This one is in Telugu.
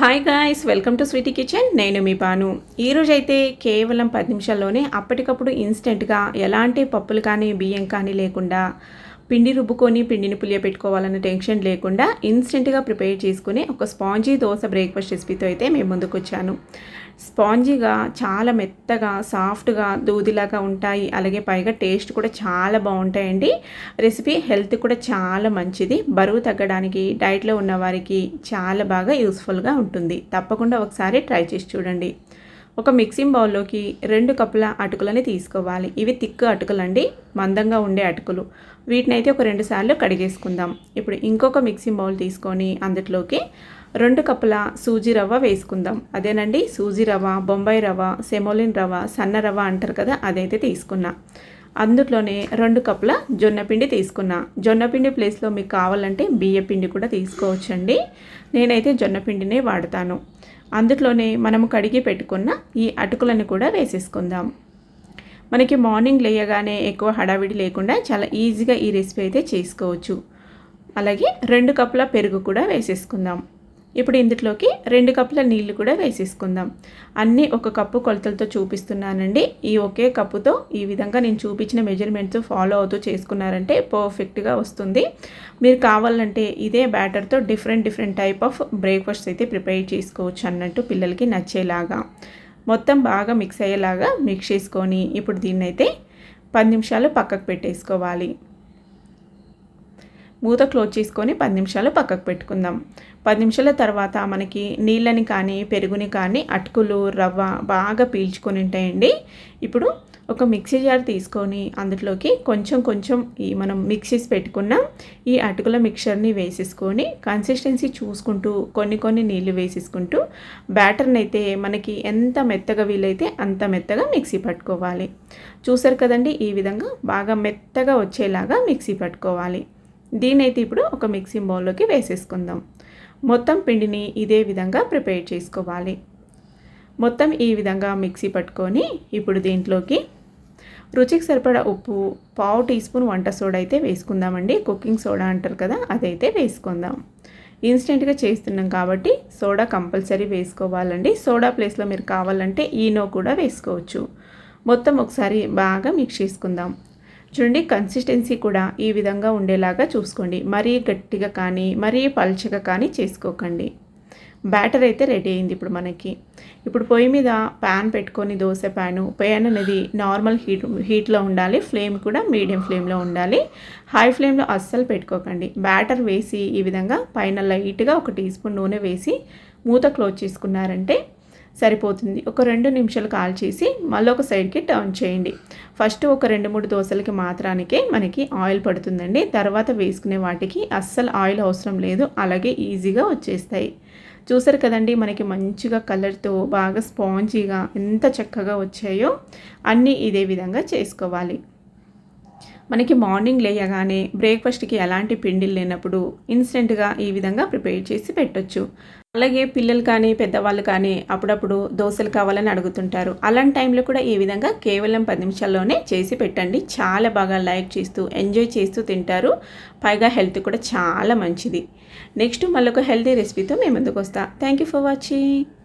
Hi guys welcome to Sweety Kitchen నేను మీ బాను. ఈరోజు అయితే కేవలం పది నిమిషాల్లోనే అప్పటికప్పుడు ఇన్స్టెంట్గా ఎలాంటి పప్పులు కానీ బియ్యం కానీ లేకుండా పిండి రుబ్బుకొని పిండిని పులియపెట్టుకోవాలన్న టెన్షన్ లేకుండా ఇన్స్టెంట్గా ప్రిపేర్ చేసుకుని ఒక స్పాంజీ దోశ బ్రేక్ఫాస్ట్ రెసిపీతో అయితే మేము ముందుకు వచ్చాను స్పాంజీగా చాలా మెత్తగా సాఫ్ట్గా దూదిలాగా ఉంటాయి. అలాగే పైగా టేస్ట్ కూడా చాలా బాగుంటాయండి. రెసిపీ హెల్త్ కూడా చాలా మంచిది. బరువు తగ్గడానికి డైట్లో ఉన్న వారికి చాలా బాగా యూస్ఫుల్గా ఉంటుంది. తప్పకుండా ఒకసారి ట్రై చేసి చూడండి. ఒక మిక్సింగ్ బౌల్లోకి రెండు కప్పుల అటుకులని తీసుకోవాలి. ఇవి తిక్కు అటుకులు అండి మందంగా ఉండే అటుకులు. వీటిని అయితే ఒక రెండు సార్లు కడిగేసుకుందాం. ఇప్పుడు ఇంకొక మిక్సింగ్ బౌల్ తీసుకొని అందులోకి రెండు కప్పుల సూజీ రవ్వ వేసుకుందాం. అదేనండి సూజీ రవ్వ బొంబాయి రవ్వ సెమోలిన్ రవ్వ సన్న రవ్వ అంటారు కదా అదైతే తీసుకున్నా. అందులోనే రెండు కప్పుల జొన్నపిండి తీసుకున్నా. జొన్నపిండి ప్లేస్లో మీకు కావాలంటే బియ్య పిండి కూడా తీసుకోవచ్చండి. నేనైతే జొన్నపిండినే వాడతాను. అందులోనే మనము కడిగి పెట్టుకున్న ఈ అటుకులను కూడా వేసేసుకుందాం. మనకి మార్నింగ్ లేయగానే ఎక్కువ హడావిడి లేకుండా చాలా ఈజీగా ఈ రెసిపీ అయితే చేసుకోవచ్చు. అలాగే రెండు కప్పుల పెరుగు కూడా వేసేసుకుందాం. ఇప్పుడు ఇందులోకి రెండు కప్పుల నీళ్ళు కూడా వేసేసుకుందాం. అన్నీ ఒక కప్పు కొలతలతో చూపిస్తున్నానండి. ఈ ఒకే కప్పుతో ఈ విధంగా నేను చూపించిన మెజర్మెంట్స్ ఫాలో అవుతూ చేసుకున్నారంటే పర్ఫెక్ట్గా వస్తుంది. మీరు కావాలంటే ఇదే బ్యాటర్తో different different type of breakfast అయితే ప్రిపేర్ చేసుకోవచ్చు అన్నట్టు పిల్లలకి నచ్చేలాగా. మొత్తం బాగా మిక్స్ అయ్యేలాగా మిక్స్ చేసుకొని ఇప్పుడు దీన్నైతే పది నిమిషాలు పక్కకు పెట్టేసుకోవాలి. మూత క్లోజ్ చేసుకొని పది నిమిషాలు పక్కకు పెట్టుకుందాం. పది నిమిషాల తర్వాత మనకి నీళ్ళని కానీ పెరుగుని కానీ అటుకులు రవ్వ బాగా పీల్చుకొని ఉంటాయండి. ఇప్పుడు ఒక మిక్సీ జార్ తీసుకొని అందులోకి కొంచెం కొంచెం ఈ మనం మిక్సీస్ పెట్టుకున్నాం పెట్టుకున్న ఈ అటుకుల మిక్చర్ని వేసేసుకొని కన్సిస్టెన్సీ చూసుకుంటూ కొన్ని కొన్ని నీళ్ళు వేసేసుకుంటూ బ్యాటర్ని అయితే మనకి ఎంత మెత్తగా వీలైతే అంత మెత్తగా మిక్సీ పట్టుకోవాలి. చూసారు కదండి ఈ విధంగా బాగా మెత్తగా వచ్చేలాగా మిక్సీ పట్టుకోవాలి. దీనైతే ఇప్పుడు ఒక మిక్సీ బౌల్లోకి వేసేసుకుందాం. మొత్తం పిండిని ఇదే విధంగా ప్రిపేర్ చేసుకోవాలి. మొత్తం ఈ విధంగా మిక్సీ పట్టుకొని ఇప్పుడు దీంట్లోకి రుచికి సరిపడా ఉప్పు పావు టీ స్పూన్ వంట సోడా అయితే వేసుకుందామండి. కుకింగ్ సోడా అంటారు కదా అదైతే వేసుకుందాం. ఇన్స్టెంట్గా చేస్తున్నాం కాబట్టి సోడా కంపల్సరీ వేసుకోవాలండి. సోడా ప్లేస్లో మీరు కావాలంటే ఈనో కూడా వేసుకోవచ్చు. మొత్తం ఒకసారి బాగా మిక్స్ చేసుకుందాం. చూడండి కన్సిస్టెన్సీ కూడా ఈ విధంగా ఉండేలాగా చూసుకోండి. మరీ గట్టిగా కానీ మరీ పల్చగా కానీ చేసుకోకండి. బ్యాటర్ అయితే రెడీ అయింది ఇప్పుడు మనకి. ఇప్పుడు పొయ్యి మీద ప్యాన్ పెట్టుకొని దోశ ప్యాను ప్యాన్ అనేది నార్మల్ హీట్ హీట్లో ఉండాలి. ఫ్లేమ్ కూడా మీడియం ఫ్లేమ్లో ఉండాలి. హై ఫ్లేమ్లో అస్సలు పెట్టుకోకండి. బ్యాటర్ వేసి ఈ విధంగా పైన లైట్గా ఒక టీ స్పూన్ నూనె వేసి మూత క్లోజ్ చేసుకున్నారంటే సరిపోతుంది. ఒక రెండు నిమిషాలు కాల్ చేసి మళ్ళీ ఒక సైడ్కి టర్న్ చేయండి. ఫస్ట్ ఒక రెండు మూడు దోశలకి మాత్రానికే మనకి ఆయిల్ పడుతుందండి. తర్వాత వేసుకునే వాటికి అస్సలు ఆయిల్ అవసరం లేదు. అలాగే ఈజీగా వచ్చేస్తాయి. చూసారు కదండి మనకి మంచిగా కలర్తో బాగా స్పాంజీగా ఎంత చక్కగా వచ్చాయో అన్నీ ఇదే విధంగా చేసుకోవాలి. మనకి మార్నింగ్ లేయగానే బ్రేక్ఫాస్ట్కి ఎలాంటి పిండిలు లేనప్పుడు ఇన్స్టెంట్గా ఈ విధంగా ప్రిపేర్ చేసి పెట్టొచ్చు. అలాగే పిల్లలు కానీ పెద్దవాళ్ళు కానీ అప్పుడప్పుడు దోశలు కావాలని అడుగుతుంటారు. అలాంటి టైంలో కూడా ఈ విధంగా కేవలం పది నిమిషాల్లోనే చేసి పెట్టండి. చాలా బాగా లైక్ చేస్తూ ఎంజాయ్ చేస్తూ తింటారు. పైగా హెల్త్ కూడా చాలా మంచిది. నెక్స్ట్ మళ్ళొక హెల్తీ రెసిపీతో మేము ముందుకు వస్తాం థ్యాంక్ యూ ఫర్ వాచింగ్.